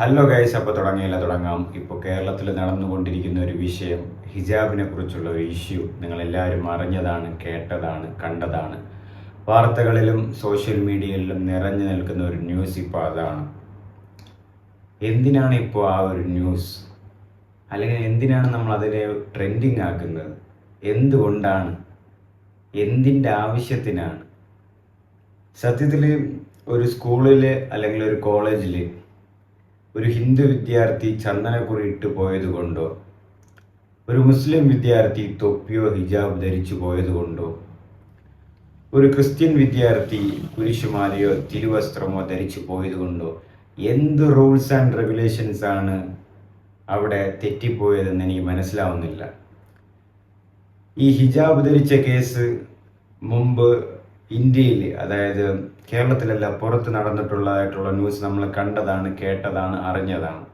Hello guys അപ്പോൾ തുടങ്ങിയില്ല തുടങ്ങാം. ഇപ്പോൾ കേരളത്തിൽ നടന്നുകൊണ്ടിരിക്കുന്ന ഒരു വിഷയം ഹിജാബിനെ കുറിച്ചുള്ള ഒരു ഇഷ്യൂ. നിങ്ങളെല്ലാവരും അറിഞ്ഞതാണ് കേട്ടതാണ് കണ്ടതാണ്. വാർത്തകളിലും സോഷ്യൽ മീഡിയയിലും നിറഞ്ഞു നിൽക്കുന്ന ഒരു ന്യൂസ് ഇപ്പോൾ അതാണ്. എന്തിനാണ് ഇപ്പോൾ ആ ഒരു ന്യൂസ്? അല്ലെങ്കിൽ എന്തിനാണ് നമ്മൾ അതിനെ ട്രെൻഡിങ് ആക്കുന്നത്? എന്തുകൊണ്ടാണ്? എന്തിന്റെ ആവശ്യത്തിനാണ്? സത്യത്തിൽ ഒരു സ്കൂളിൽ അല്ലെങ്കിൽ ഒരു കോളേജിൽ ഒരു ഹിന്ദു വിദ്യാർത്ഥി ചന്ദനക്കുറി ഇട്ട് പോയത് കൊണ്ടോ? ഒരു മുസ്ലിം വിദ്യാർത്ഥി തൊപ്പിയോ ഹിജാബ് ധരിച്ചു പോയതുകൊണ്ടോ ഒരു ക്രിസ്ത്യൻ വിദ്യാർത്ഥി കുരിശുമാലയോ തിരുവസ്ത്രമോ ധരിച്ചു പോയതുകൊണ്ടോ എന്ത് റൂൾസ് ആൻഡ് റെഗുലേഷൻസ് ആണ് അവിടെ തെറ്റിപ്പോയതെന്ന് എനിക്ക് മനസ്സിലാവുന്നില്ല. ഈ ഹിജാബ് ധരിച്ച കേസ് മുമ്പ് ഇന്ത്യയിൽ അതായത് കേരളത്തിലല്ല പുറത്ത് നടന്നിട്ടുള്ളതായിട്ടുള്ള ന്യൂസ് നമ്മൾ കണ്ടതാണ് കേട്ടതാണ് അറിഞ്ഞതാണ്.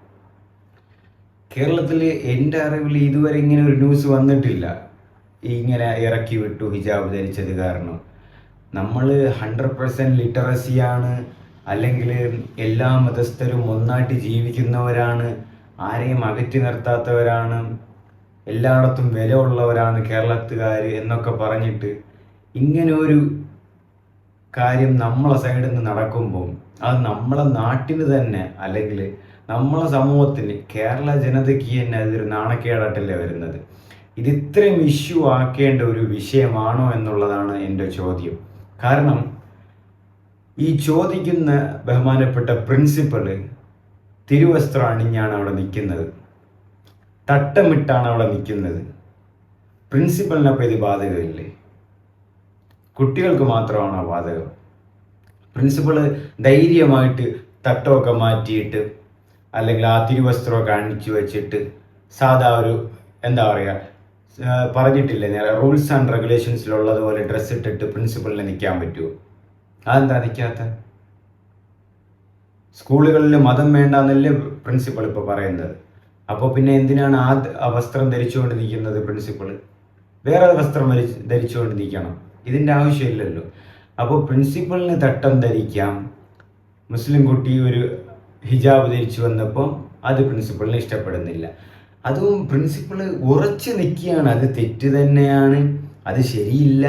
കേരളത്തിൽ എന്റെ അറിവിൽ ഇതുവരെ ഇങ്ങനെ ഒരു ന്യൂസ് വന്നിട്ടില്ല. ഇങ്ങനെ ഇറക്കി വിട്ടു ഹിജാബ് ധരിച്ചത് കാരണം. നമ്മൾ ഹൺഡ്രഡ് പെർസെന്റ് ലിറ്ററസിയാണ് അല്ലെങ്കിൽ എല്ലാ മതസ്ഥരും ഒന്നായിട്ട് ജീവിക്കുന്നവരാണ്. ആരെയും അകറ്റി നിർത്താത്തവരാണ്. എല്ലായിടത്തും വില ഉള്ളവരാണ് കേരളത്തുകാർ എന്നൊക്കെ പറഞ്ഞിട്ട് ഇങ്ങനെ ഒരു കാര്യം നമ്മളെ സൈഡിൽ നിന്ന് നടക്കുമ്പോൾ അത് നമ്മളെ നാട്ടിന് തന്നെ അല്ലെങ്കിൽ നമ്മളെ സമൂഹത്തിന് കേരള ജനതയ്ക്ക് തന്നെ അതൊരു നാണക്കേടായിട്ടല്ലേ വരുന്നത്? ഇത് ഇത്രയും ഇഷ്യൂ ആക്കേണ്ട ഒരു വിഷയമാണോ എന്നുള്ളതാണ് എന്റെ ചോദ്യം. കാരണം ഈ ചോദിക്കുന്ന ബഹുമാനപ്പെട്ട പ്രിൻസിപ്പൾ തിരുവസ്ത്രം അണിഞ്ഞാണ് അവിടെ നിൽക്കുന്നത്. തട്ടമിട്ടാണ് അവിടെ നിൽക്കുന്നത്. പ്രിൻസിപ്പളിനപ്പോൾ ഇത് ബാധകമില്ലേ? കുട്ടികൾക്ക് മാത്രമാണ് ബാധകം പ്രിൻസിപ്പൾ ധൈര്യമായിട്ട് തട്ടമൊക്കെ മാറ്റിയിട്ട് അല്ലെങ്കിൽ ആ തിരുവസ്ത്രമൊക്കെ അണിച്ചു വെച്ചിട്ട് സാധാ ഒരു എന്താ പറയുക ആ, പറഞ്ഞിട്ടില്ലേ നേരെ റൂൾസ് ആൻഡ് റെഗുലേഷൻസിലുള്ളതുപോലെ ഡ്രസ്സ് ഇട്ടിട്ട് പ്രിൻസിപ്പളിന് നിൽക്കാൻ പറ്റുമോ അതെന്താ നിൽക്കാത്ത സ്കൂളുകളിൽ മതം വേണ്ട എന്നല്ലേ പ്രിൻസിപ്പൾ ഇപ്പോൾ പറയുന്നത്. അപ്പോൾ പിന്നെ എന്തിനാണ് ആ വസ്ത്രം ധരിച്ചുകൊണ്ട് നിൽക്കുന്നത് പ്രിൻസിപ്പൾ വേറെ വസ്ത്രം ധരിച്ച് ധരിച്ചുകൊണ്ട് നിൽക്കണം ഇതിന്റെ ആവശ്യമില്ലല്ലോ. അപ്പോൾ പ്രിൻസിപ്പളിന് തട്ടം ധരിക്കാം മുസ്ലിം കുട്ടി ഒരു ഹിജാബ് ധരിച്ചു വന്നപ്പോൾ അത് പ്രിൻസിപ്പളിന് ഇഷ്ടപ്പെടുന്നില്ല. അതും പ്രിൻസിപ്പൾ ഉറച്ചു നിൽക്കുകയാണ്. അത് തെറ്റ് തന്നെയാണ്. അത് ശരിയില്ല.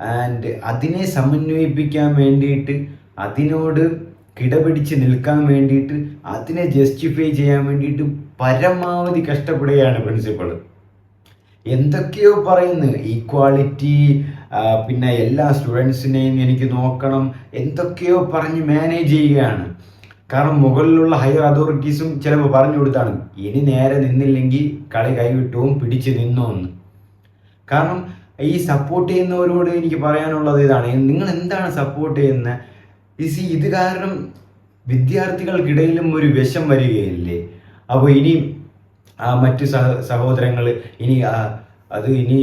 ആൻഡ് അതിനെ സമന്വയിപ്പിക്കാൻ വേണ്ടിയിട്ട് അതിനോട് കിടപിടിച്ച് നിൽക്കാൻ വേണ്ടിയിട്ട് അതിനെ ജസ്റ്റിഫൈ ചെയ്യാൻ വേണ്ടിയിട്ട് പരമാവധി കഷ്ടപ്പെടുകയാണ് പ്രിൻസിപ്പൾ എന്തൊക്കെയോ പറയുന്നു. ഈക്വാളിറ്റി പിന്നെ എല്ലാ സ്റ്റുഡൻസിനെയും എനിക്ക് നോക്കണം. എന്തൊക്കെയോ പറഞ്ഞ് മാനേജ് ചെയ്യുകയാണ്. കാരണം മുകളിലുള്ള ഹയർ അതോറിറ്റീസും ചിലപ്പോൾ പറഞ്ഞു കൊടുത്താണ്. ഇനി നേരെ നിന്നില്ലെങ്കിൽ കളി കൈവിട്ടവും പിടിച്ച് നിന്നോന്ന്. കാരണം ഈ സപ്പോർട്ട് ചെയ്യുന്നവരോട് എനിക്ക് പറയാനുള്ളത് ഇതാണ്. നിങ്ങൾ എന്താണ് സപ്പോർട്ട് ചെയ്യുന്നത് ഇത് കാരണം വിദ്യാർത്ഥികൾക്കിടയിലും ഒരു വിഷം വരികയില്ലേ? അപ്പോൾ ഇനി മറ്റു സഹ സഹോദരങ്ങൾ ഇനി അത് ഇനി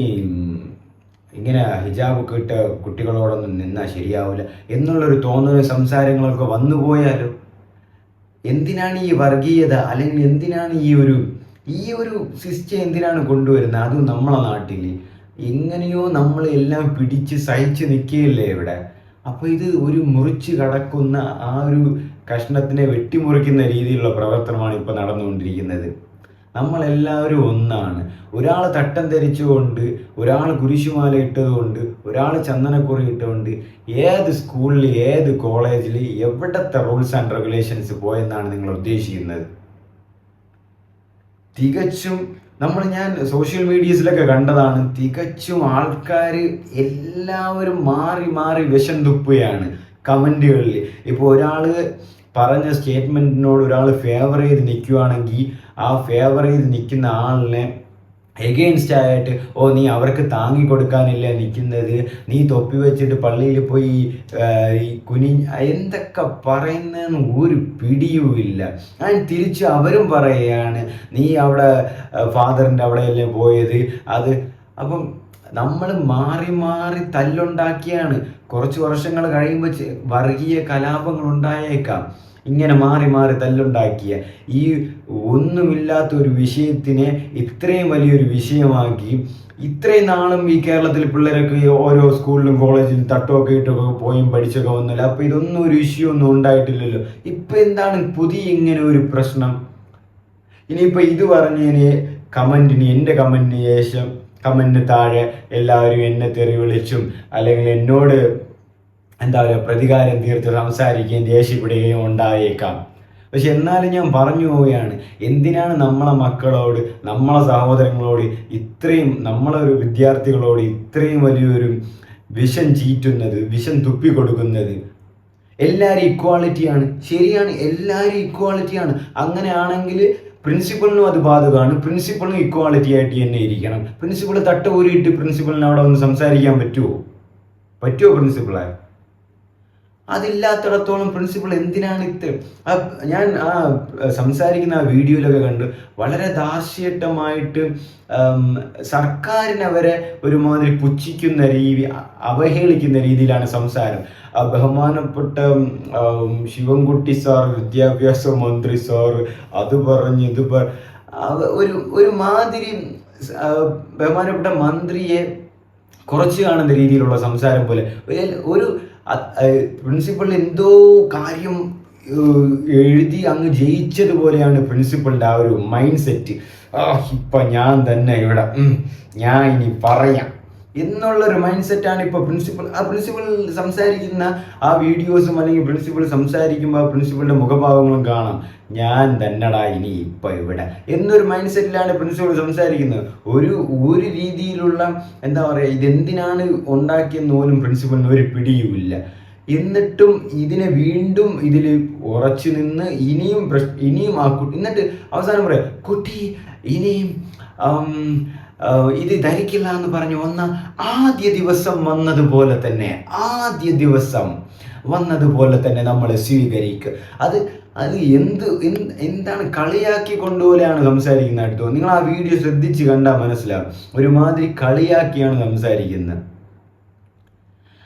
ഇങ്ങനെ ഹിജാബ് ഇട്ട കുട്ടികളോടൊന്നും നിന്നാൽ ശരിയാവില്ല എന്നുള്ളൊരു തോന്നലും സംസാരങ്ങളൊക്കെ വന്നുപോയാലോ എന്തിനാണ് ഈ വർഗീയത അല്ലെങ്കിൽ എന്തിനാണ് ഈ ഒരു ഈ ഒരു സിസ്റ്റം എന്തിനാണ് കൊണ്ടുവരുന്നത്? അതും നമ്മളെ നാട്ടിൽ എങ്ങനെയോ നമ്മളെല്ലാം പിടിച്ച് സഹിച്ച് നിൽക്കുകയില്ലേ ഇവിടെ. അപ്പോൾ ഇത് ഒരു മുറിച്ച് കടക്കുന്ന ആ ഒരു കഷ്ണത്തിനെ വെട്ടിമുറിക്കുന്ന രീതിയിലുള്ള പ്രവർത്തനമാണ് ഇപ്പോൾ നടന്നുകൊണ്ടിരിക്കുന്നത്. നമ്മളെല്ലാവരും ഒന്നാണ്. ഒരാൾ തട്ടം ധരിച്ചുകൊണ്ട് ഒരാൾ കുരിശുമാല ഇട്ടതുകൊണ്ട് ഒരാൾ ചന്ദനക്കുറി ഇട്ടുകൊണ്ട് ഏത് സ്കൂളിൽ ഏത് കോളേജിൽ എവിടത്തെ റൂൾസ് ആൻഡ് റെഗുലേഷൻസ് പോയെന്നാണ് നിങ്ങൾ ഉദ്ദേശിക്കുന്നത്? തികച്ചും നമ്മൾ ഞാൻ സോഷ്യൽ മീഡിയസിലൊക്കെ കണ്ടതാണ്. തികച്ചും ആൾക്കാർ എല്ലാവരും മാറി മാറി വിഷം തുപ്പുകയാണ് കമന്റുകളിൽ ഇപ്പോൾ ഒരാൾ പറഞ്ഞ സ്റ്റേറ്റ്മെന്റിനോട് ഒരാൾ ഫേവർ ചെയ്ത് നിൽക്കുകയാണെങ്കിൽ ആ ഫേവർ ചെയ്ത് നിൽക്കുന്ന ആളിനെ എഗെയിൻസ്റ്റ് ആയിട്ട് ഓ നീ അവർക്ക് താങ്ങി കൊടുക്കാനില്ല നിൽക്കുന്നത്? നീ തൊപ്പി വെച്ചിട്ട് പള്ളിയിൽ പോയി ഈ കുനി എന്തൊക്കെ പറയുന്നതെന്ന് ഒരു പിടിയുമില്ല. ഞാൻ തിരിച്ച് അവരും പറയുകയാണ് നീ അവിടെ ഫാദറിന്റെ അവിടെയല്ലേ പോയത്? അത് അപ്പം നമ്മൾ മാറി മാറി തല്ലുണ്ടാക്കിയാണ്. കുറച്ച് വർഷങ്ങൾ കഴിയുമ്പോൾ വർഗീയ കലാപങ്ങൾ ഉണ്ടായേക്കാം ഇങ്ങനെ മാറി മാറി തല്ലുണ്ടാക്കിയ ഈ ഒന്നുമില്ലാത്ത ഒരു വിഷയത്തിനെ ഇത്രയും വലിയൊരു വിഷയമാക്കി ഇത്രയും നാളും ഈ കേരളത്തിൽ പിള്ളേരൊക്കെ ഓരോ സ്കൂളിലും കോളേജിലും തട്ടുമൊക്കെ ഇട്ടൊക്കെ പോയും പഠിച്ചൊക്കെ വന്നില്ല? അപ്പോൾ ഇതൊന്നും ഒരു ഇഷ്യൂ ഒന്നും ഉണ്ടായിട്ടില്ലല്ലോ. ഇപ്പം എന്താണ് പുതിയ ഇങ്ങനെ ഒരു പ്രശ്നം? ഇനിയിപ്പോൾ ഇത് പറഞ്ഞതിന് കമന്റിന് എന്റെ കമന്റിന് ശേഷം കമന്റിന് താഴെ എല്ലാവരും എന്നെ തെറി വിളിച്ചും അല്ലെങ്കിൽ എന്നോട് എന്താ പറയുക പ്രതികാരം തീർത്ത് സംസാരിക്കുകയും ദേഷ്യപ്പെടുകയും ഉണ്ടായേക്കാം. പക്ഷെ എന്നാലും ഞാൻ പറഞ്ഞു പോവുകയാണ് എന്തിനാണ് നമ്മളെ മക്കളോട് നമ്മളെ സഹോദരങ്ങളോട് ഇത്രയും നമ്മളെ ഒരു വിദ്യാർത്ഥികളോട് ഇത്രയും വലിയൊരു വിഷം ചീറ്റുന്നത് വിഷം തുപ്പി കൊടുക്കുന്നത് എല്ലാവരും ഇക്വാളിറ്റിയാണ് ശരിയാണ് എല്ലാവരും ഇക്വാളിറ്റിയാണ് അങ്ങനെയാണെങ്കിൽ പ്രിൻസിപ്പളിനും അത് ബാധകമാണ്. പ്രിൻസിപ്പളിനും ഇക്വാളിറ്റി ആയിട്ട് തന്നെ ഇരിക്കണം. പ്രിൻസിപ്പൾ തട്ട ഊരിയിട്ട് പ്രിൻസിപ്പളിന് അവിടെ ഒന്ന് സംസാരിക്കാൻ പറ്റുമോ പറ്റുമോ പ്രിൻസിപ്പളെ അതില്ലാത്തിടത്തോളം പ്രിൻസിപ്പൾ എന്തിനാണ് ഇത് ഞാൻ ആ സംസാരിക്കുന്ന ആ വീഡിയോയിലൊക്കെ കണ്ട് വളരെ ദാർശ്യട്ടമായിട്ട് സർക്കാരിനവരെ ഒരുമാതിരി പുച്ഛിക്കുന്ന രീതി അവഹേളിക്കുന്ന രീതിയിലാണ് സംസാരം. ബഹുമാനപ്പെട്ട ശിവൻകുട്ടി സാർ വിദ്യാഭ്യാസ മന്ത്രി സാർ അത് പറഞ്ഞ് ഇത് പറ ഒരു ഒരു മാതിരി ബഹുമാനപ്പെട്ട മന്ത്രിയെ കുറച്ച് കാണുന്ന രീതിയിലുള്ള സംസാരം പോലെ. ഒരു- ഒരു പ്രിൻസിപ്പൾ എന്തോ കാര്യം എഴുതി അങ്ങ് ജയിച്ചതുപോലെയാണ് പ്രിൻസിപ്പളിന്റെ ആ ഒരു മൈൻഡ് സെറ്റ് ഇപ്പം ഞാൻ തന്നെ ഇവിടെ ഞാൻ ഇനി പറയാം. എന്നുള്ളൊരു മൈൻഡ് സെറ്റാണ് ഇപ്പോൾ പ്രിൻസിപ്പൾ ആ പ്രിൻസിപ്പൾ സംസാരിക്കുന്ന ആ വീഡിയോസും അല്ലെങ്കിൽ പ്രിൻസിപ്പൾ സംസാരിക്കുമ്പോൾ ആ പ്രിൻസിപ്പളിന്റെ മുഖഭാവങ്ങളും കാണാം. ഞാൻ തന്നെടാ ഇനി ഇപ്പം ഇവിടെ. എന്നൊരു മൈൻഡ് സെറ്റിലാണ് പ്രിൻസിപ്പൾ സംസാരിക്കുന്നത്. ഒരു ഒരു രീതിയിലുള്ള എന്താ പറയുക ഇതെന്തിനാണ് ഉണ്ടാക്കിയെന്ന് പോലും പ്രിൻസിപ്പളിന് ഒരു പിടിയുമില്ല. എന്നിട്ടും ഇതിനെ വീണ്ടും ഇതിൽ ഉറച്ചു നിന്ന് ഇനിയും ഇനിയും ആ കുട്ടി എന്നിട്ട് അവസാനം പറയാം കുട്ടി ഇനിയും ഇത് ധരിക്കില്ല എന്ന് പറഞ്ഞു വന്ന ആദ്യ ദിവസം വന്നതുപോലെ തന്നെ ആദ്യ ദിവസം വന്നതുപോലെ തന്നെ നമ്മൾ സ്വീകരിക്കുക. അത് അത് എന്ത് എന്ത് എന്താണ് കളിയാക്കി കൊണ്ടുപോലെയാണ് സംസാരിക്കുന്നത് അടുത്തോ നിങ്ങൾ ആ വീഡിയോ ശ്രദ്ധിച്ച് കണ്ടാൽ മനസ്സിലാവും. ഒരുമാതിരി കളിയാക്കിയാണ് സംസാരിക്കുന്നത്.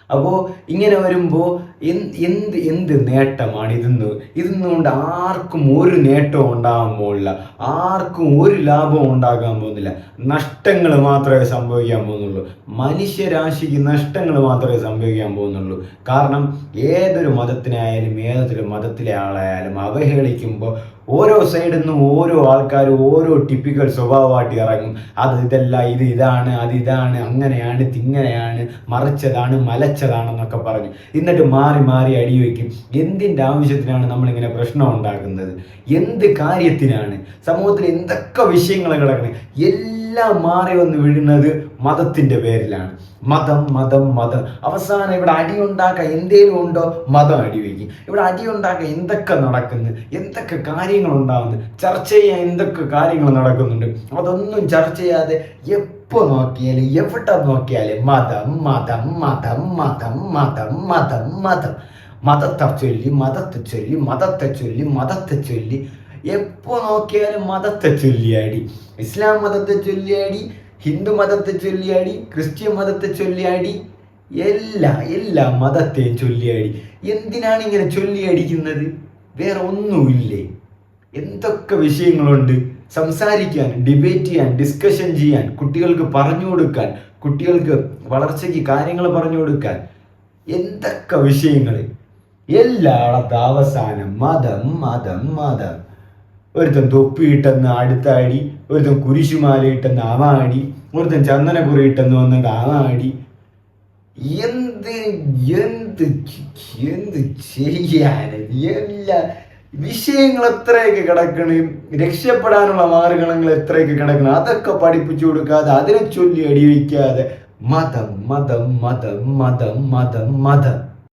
അപ്പോൾ ഇങ്ങനെ വരുമ്പോൾ എന്ത് എന്ത് നേട്ടമാണ് ഇതിന്ന്? ഇതിന്ന് കൊണ്ട് ആർക്കും ഒരു നേട്ടവും ഉണ്ടാകാൻ പോകുന്നില്ല. ആർക്കും ഒരു ലാഭവും ഉണ്ടാകാൻ പോകുന്നില്ല. നഷ്ടങ്ങൾ മാത്രമേ സംഭവിക്കാൻ പോകുന്നുള്ളൂ. മനുഷ്യരാശിക്ക് നഷ്ടങ്ങൾ മാത്രമേ സംഭവിക്കാൻ പോകുന്നുള്ളൂ. കാരണം ഏതൊരു മതത്തിനായാലും ഏതൊരു മതത്തിലെ ആളായാലും അവഹേളിക്കുമ്പോൾ ഓരോ സൈഡിൽ നിന്നും ഓരോ ആൾക്കാരും ഓരോ ടിപ്പിക്കൽ സ്വഭാവമായിട്ട് ഇറങ്ങും. അത് ഇതല്ല ഇത് ഇതാണ് അത് ഇതാണ് അങ്ങനെയാണ് തിങ്ങനെയാണ് മറിച്ചതാണ് മലച്ചതാണെന്നൊക്കെ പറഞ്ഞു. എന്നിട്ട് മാറി മാറി അടി വയ്ക്കും. എന്തിന്റെ ആവശ്യത്തിനാണ് നമ്മളിങ്ങനെ പ്രശ്നം ഉണ്ടാക്കുന്നത്? എന്ത് കാര്യത്തിനാണ്? സമൂഹത്തിൽ എന്തൊക്കെ വിഷയങ്ങൾ കിടക്കുന്നത് എല്ലാം മാറി വന്ന് വീഴുന്നത് മതത്തിന്റെ പേരിലാണ്. മതം മതം മതം. അവസാനം ഇവിടെ അടി ഉണ്ടാക്കാൻ എന്തേലും ഉണ്ടോ? മതം അടി വയ്ക്കും. ഇവിടെ അടി ഉണ്ടാക്കാൻ എന്തൊക്കെ നടക്കുന്നു? എന്തൊക്കെ കാര്യങ്ങൾ ഉണ്ടാകുന്നു ചർച്ച ചെയ്യാൻ എന്തൊക്കെ കാര്യങ്ങൾ നടക്കുന്നുണ്ട്? അതൊന്നും ചർച്ച ചെയ്യാതെ എപ്പോൾ നോക്കിയാലും എവിടെ നോക്കിയാലും മതം മതം മതം മതം മതം മതം മതം. മതത്തെ ചൊല്ലി മതത്തെ ചൊല്ലി മതത്തെ ചൊല്ലി മതത്തെ ചൊല്ലി. എപ്പോ നോക്കിയാലും മതത്തെ ചൊല്ലിയാടി. ഇസ്ലാം മതത്തെ ചൊല്ലിയാടി ഹിന്ദു മതത്തെ ചൊല്ലിയാടി ക്രിസ്ത്യൻ മതത്തെ ചൊല്ലിയാടി. എല്ലാ എല്ലാ മതത്തെയും ചൊല്ലിയാടി. എന്തിനാണ് ഇങ്ങനെ ചൊല്ലിയടിക്കുന്നത്? വേറെ ഒന്നുമില്ലേ? എന്തൊക്കെ വിഷയങ്ങളുണ്ട്? സംസാരിക്കാൻ ഡിബേറ്റ് ചെയ്യാൻ ഡിസ്കഷൻ ചെയ്യാൻ കുട്ടികൾക്ക് പറഞ്ഞു കൊടുക്കാൻ കുട്ടികൾക്ക് വളർച്ചയ്ക്ക് കാര്യങ്ങൾ പറഞ്ഞു കൊടുക്കാൻ എന്തൊക്കെ വിഷയങ്ങൾ എല്ലായിടത്തും അവസാനം മതം മതം മതം. ഒരുത്തൻ തൊപ്പിയിട്ടെന്ന് അടുത്ത അടി ഒരുത്തൻ കുരിശുമാലയിട്ടെന്ന് അവ ഒരുത്തൻ ചന്ദനക്കുറിയിട്ടെന്ന് വന്നത് അവ അടി എന്ത് എന്ത് എന്ത് ചെയ്യാൻ എല്ലാ വിഷയങ്ങൾ എത്രയൊക്കെ കിടക്കണ് രക്ഷപ്പെടാനുള്ള മാർഗങ്ങൾ എത്രയൊക്കെ കിടക്കണം അതൊക്കെ പഠിപ്പിച്ചു കൊടുക്കാതെ അതിനെ ചൊല്ലി അടിവയ്ക്കാതെ മതം മതം മതം മതം മതം മതം.